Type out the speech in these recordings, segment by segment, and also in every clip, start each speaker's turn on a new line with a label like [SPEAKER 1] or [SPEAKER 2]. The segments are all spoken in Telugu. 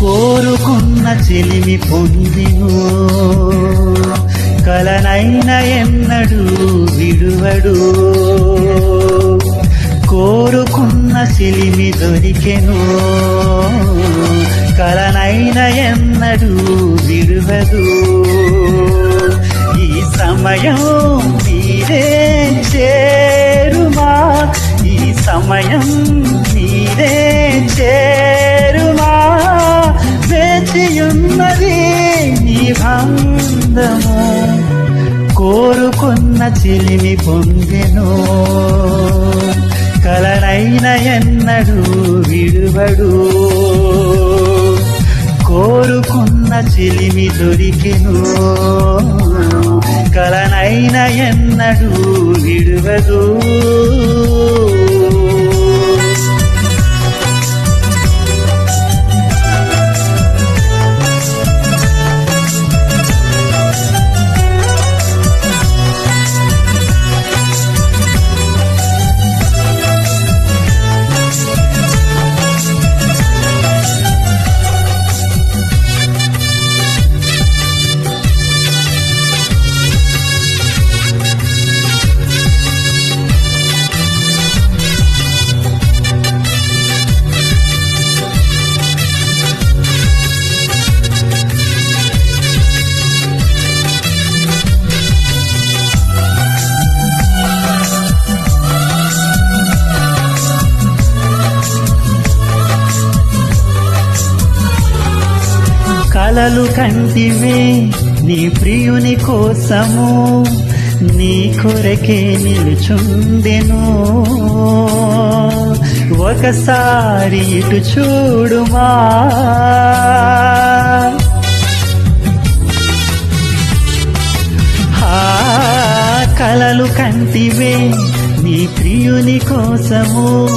[SPEAKER 1] కోరుకున్న చెలిమి పొందిను కలనైన ఎన్నడు విడువడు కోరుకున్న చెలిమి దొరికెను కలనైన ఎన్నడు విడువదు సమయం మీరే చేరుమా? ఈ సమయం మీరే చేరుమా? వేచియున్నది నీ బంధము. కోరుకున్న చిలిమి పొందెను. కలనైన ఎన్నడు విడువడు. కోరుకున్న చిలిమి దొరికెను. కలనైన ఎన్నడూ విడువదు. కలలు కంటివే నీ ప్రియుని కోసము నీ కొరకే నిలుచుండెను. ఒకసారి ఇటు చూడుమా. కలలు కంటివే నీ ప్రియుని కోసము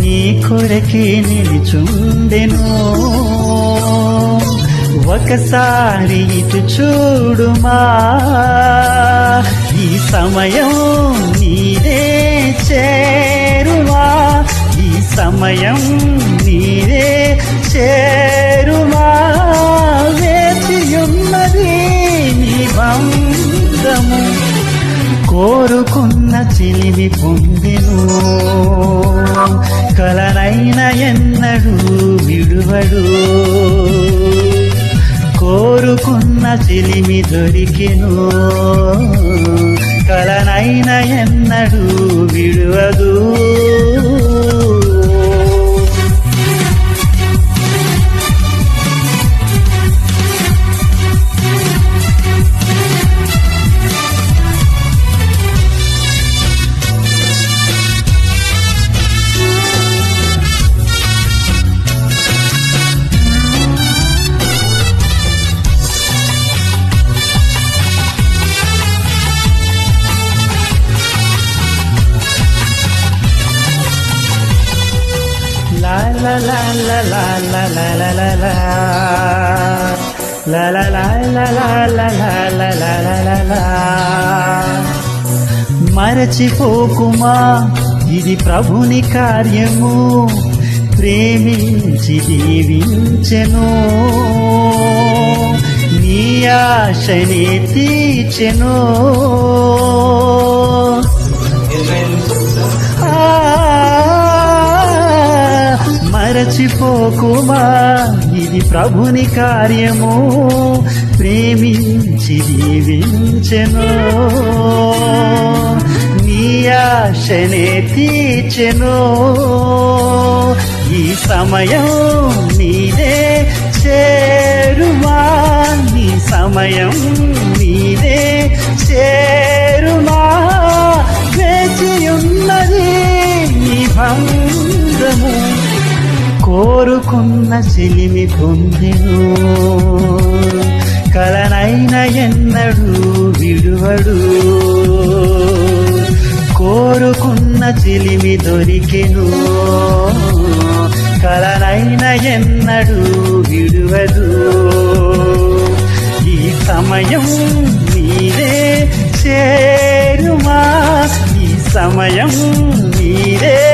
[SPEAKER 1] నీ కొరకే నిలుచుండెను. ఒకసారి ఇటు చూడుమా. ఈ సమయం నీరే చేరుమా. ఈ సమయం నీరే చేరుమా. వేచియున్నది నీ బంధము. కోరుకున్న చిలిమి పొందెను. కలనైన ఎన్నడూ విడువడు. కోరుకున్న చిలిమి దొరికెను. కలనైన ఎన్నడూ విడువదు. మరచిపోకుమా ఇది ప్రభుని కార్యము. ప్రేమించి దీవించెను. నీ ఆశని తీర్చెను. మరచిపోకుమా? ఇది ప్రభుని కార్యము. ప్రేమించి దీవించెను నీ ఆశనే తీర్చెను. ఈ సమయం నీదే చేరుమా నీ సమయం నీదే చే కోరుకున్న చిలిమి పొందెను. కలనైన ఎన్నడు విడువడు. కోరుకున్న చిలిమి దొరికెను. కలనైన ఎన్నడు విడువదు ఈ సమయం మీరే చేరుమా? ఈ సమయం మీరే